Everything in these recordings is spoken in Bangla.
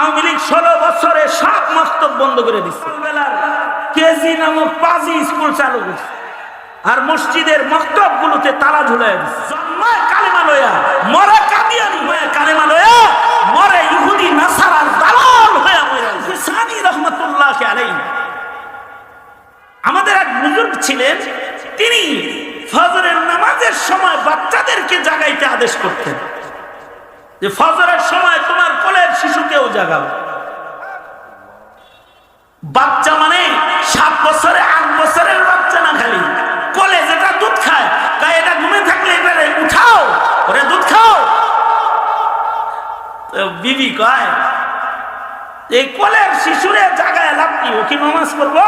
আওয়ামী লীগ ষোলো বছরে সব মস্তক বন্ধ করে দিচ্ছে। কেজি নামক পাঁচই স্কুল চালু করছে। আর মসজিদের মক্তব গুলোতে তালা ঝুলাই দিচ্ছে। জন্মায় কালেমা মরে কাদিয়ানি হয়ে কালেমা লয়া, মরে ইহুদি, নাসারার দালাল হয়ে সানি রহমতুল্লাহ আলাই। আমাদের এক বুজুর্গ ছিলেন, তিনি ফজরের নামাজের সময় বাচ্চাদেরকে জাগাইতে আদেশ করতেন। যে ফজরের সময় তোমার শিশুকেও জাগাও। বাচ্চা মানে সাত বছরে, আট বছরের বাচ্চা না খালি। কোলে যেটা দুধ খায় এটা ঘুমে থাকলে উঠাও, ওরে দুধ খাও। বিবি কয়, এই কোলের শিশুরে জাগায় লাভ কি? ও কি করব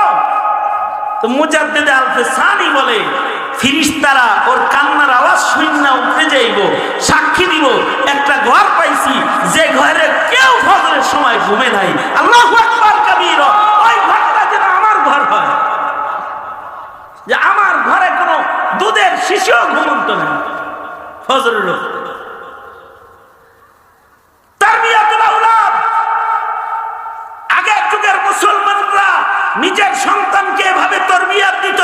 তো মুজাদ্দেদে আলফে সানি বলে, ফিরিস্তারা, ওর কান্নার আওয়াজ শূন্য উঠে যাইব, সাক্ষী দিব, একটা ঘর পাইছি ঘরে কেউ ফজরের সময় ঘুমে নাই। আল্লাহ আকবার কবির, ওই ঘরটা যেন আমার ঘর হয়। যে আমার ঘরে কোনো দুধের শিশুও ঘুমন্ত নেই, ফজরের যুগের মুসলমানরা নিজের সন্তানকে এভাবে তরবিয়াত দিত।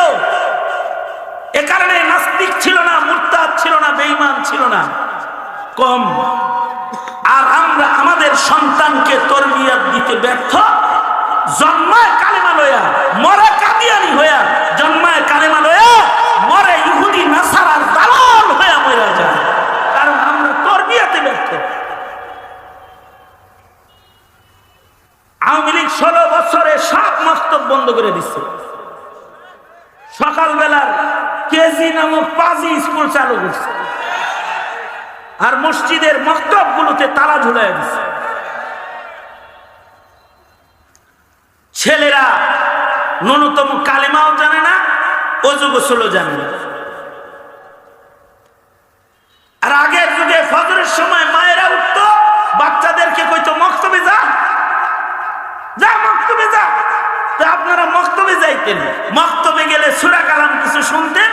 এ কারণে নাস্তিক ছিল না, মুরতাদ ছিল না, বেঈমান ছিল না। কম। আমাদের সন্তানকে তরবিয়াত দিতে ব্যর্থ, জন্মায় কালেমা লয়া, মরে কাদিয়ানি হইয়া জন্মায় কালেমা লয়া, মরে ইহুদি, নাসারার দালাল হইয়া মরা যায়। কারণ আমরা তরবিয়াতে ব্যর্থ। আওয়ামী লীগ ষোলো বছরে সব মস্তক বন্ধ করে দিচ্ছে সকালবেলার কেজি নামক পাজি স্কুল চালু করছে। আর মসজিদের মক্তব গুলোতে তালা ঝুলাই দিচ্ছে ছেলেরা ন্যূনতম কালিমাও জানে না, অজু গোসলও জানে না। আর আগের যুগে ফজরের সময় মায়েরা উঠতো, বাচ্চাদেরকে কইতো, মক্তবে যা। যা, মক্তবে যা। আপনারা মক্তবে যাইতেন। মক্তবে গেলে সুরা কালাম কিছু শুনতেন,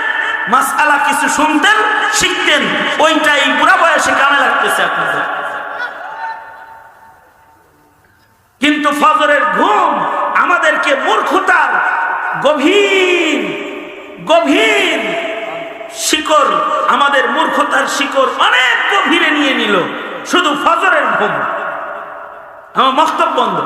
মাসআলা কিছু শুনতেন, শিখতেন। ওইটাই বুড়া বয়সে কামে লাগতেছে আপনাদের। কিন্তু ফজরের ঘুম আমাদেরকে মূর্খতার গভীর গভীর শিকড়, আমাদের মূর্খতার শিকড় অনেক গভীরে নিয়ে নিল। শুধু ফজরের ঘুম। আমার মস্তব বন্ধ।